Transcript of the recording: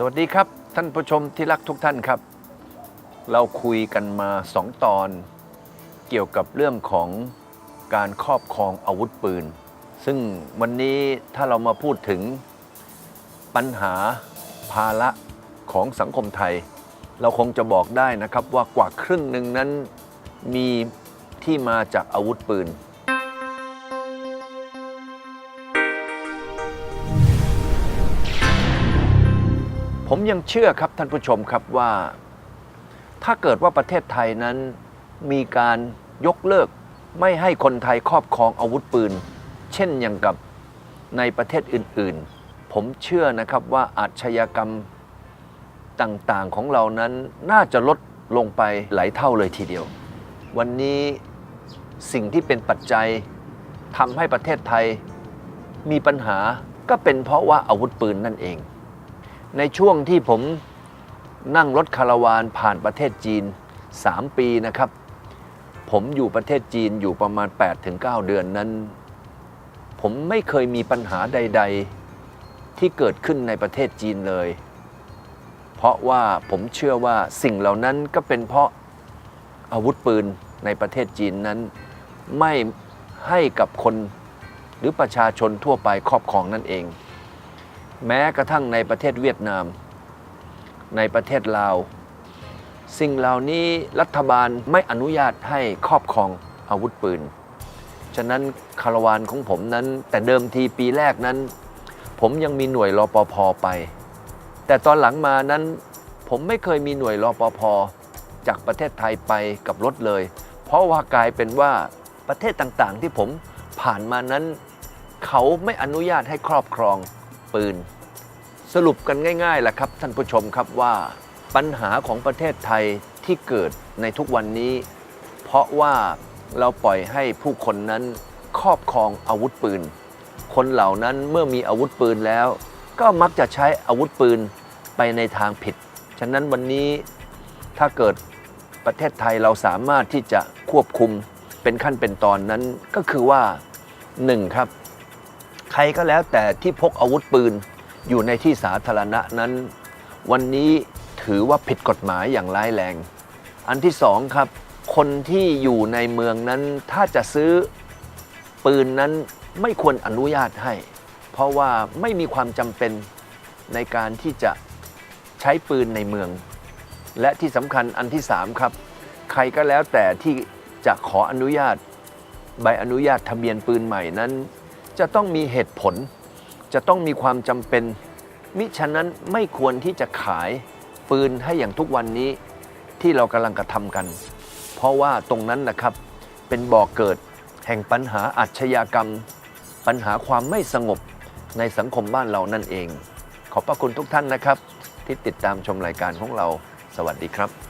สวัสดีครับ ท่านผู้ชมที่รักทุกท่านครับ เราคุยกันมาสองตอน เกี่ยวกับเรื่องของการครอบครองอาวุธปืน ซึ่งวันนี้ถ้าเรามาพูดถึงปัญหาภาระของสังคมไทย เราคงจะบอกได้นะครับว่ากว่าครึ่งหนึ่งนั้นมีที่มาจากอาวุธปืน ผมยังเชื่อครับท่านผู้ชมครับว่า ถ้าเกิดว่าประเทศไทยนั้นมีการยกเลิกไม่ให้คนไทยครอบครองอาวุธปืน เช่นอย่างกับในประเทศอื่นๆ ผมเชื่อนะครับว่าอาชญากรรมต่างๆของเรานั้นน่าจะลดลงไปหลายเท่าเลยทีเดียว วันนี้สิ่งที่เป็นปัจจัยทำให้ประเทศไทยมีปัญหาก็เป็นเพราะว่าอาวุธปืนนั่นเอง ในช่วงที่ผมนั่งรถคาราวานผ่านประเทศจีน 3 ปีนะครับ ผมอยู่ประเทศจีนอยู่ประมาณ 8-9 เดือนนั้น ผมไม่เคยมีปัญหาใด ๆ ที่เกิดขึ้นในประเทศจีนเลย เพราะว่าผมเชื่อว่าสิ่งเหล่านั้นก็เป็นเพราะอาวุธปืนในประเทศจีนนั้น ไม่ให้กับคนหรือประชาชนทั่วไปครอบครองนั่นเอง แม้กระทั่งในประเทศเวียดนาม ในประเทศลาว สิ่งเหล่านี้รัฐบาลไม่อนุญาตให้ครอบครองอาวุธปืน ฉะนั้นคารวานของผมนั้น แต่เดิมทีปีแรกนั้น ผมยังมีหน่วยรอปภไป แต่ตอนหลังมานั้น ผมไม่เคยมีหน่วยรอปภจากประเทศไทยไปกับรถเลย เพราะว่ากลายเป็นว่าประเทศต่างๆ ที่ผมผ่านมานั้น เขาไม่อนุญาตให้ครอบครอง ปืน สรุปกันง่ายๆแหละครับท่านผู้ชมครับว่าปัญหาของประเทศไทยที่เกิดในทุกวันนี้ เพราะว่าเราปล่อยให้ผู้คนนั้นครอบครองอาวุธปืน คนเหล่านั้นเมื่อมีอาวุธปืนแล้ว ก็มักจะใช้อาวุธปืนไปในทางผิด ฉะนั้นวันนี้ถ้าเกิดประเทศไทยเราสามารถที่จะควบคุมเป็นขั้นเป็นตอนนั้นก็คือว่าหนึ่งครับ ใครก็แล้วแต่ที่พกอาวุธปืนอยู่ในที่สาธารณะนั้น วันนี้ถือว่าผิดกฎหมายอย่างร้ายแรง อันที่สองครับ คนที่อยู่ในเมืองนั้นถ้าจะซื้อปืนนั้นไม่ควรอนุญาตให้ เพราะว่าไม่มีความจำเป็นในการที่จะใช้ปืนในเมือง และที่สำคัญอันที่สามครับ ใครก็แล้วแต่ที่จะขออนุญาตใบอนุญาตทะเบียนปืนใหม่นั้น จะต้องมีเหตุผล จะต้องมีความจำเป็น มิฉะนั้นไม่ควรที่จะขายปืนให้อย่างทุกวันนี้ที่เรากำลังกระทำกัน เพราะว่าตรงนั้นนะครับเป็นบ่อกเกิดแห่งปัญหาอาชญากรรม ปัญหาความไม่สงบในสังคมบ้านเรานั่นเอง ขอบพระคุณทุกท่านนะครับ ที่ติดตามชมรายการของเรา สวัสดีครับ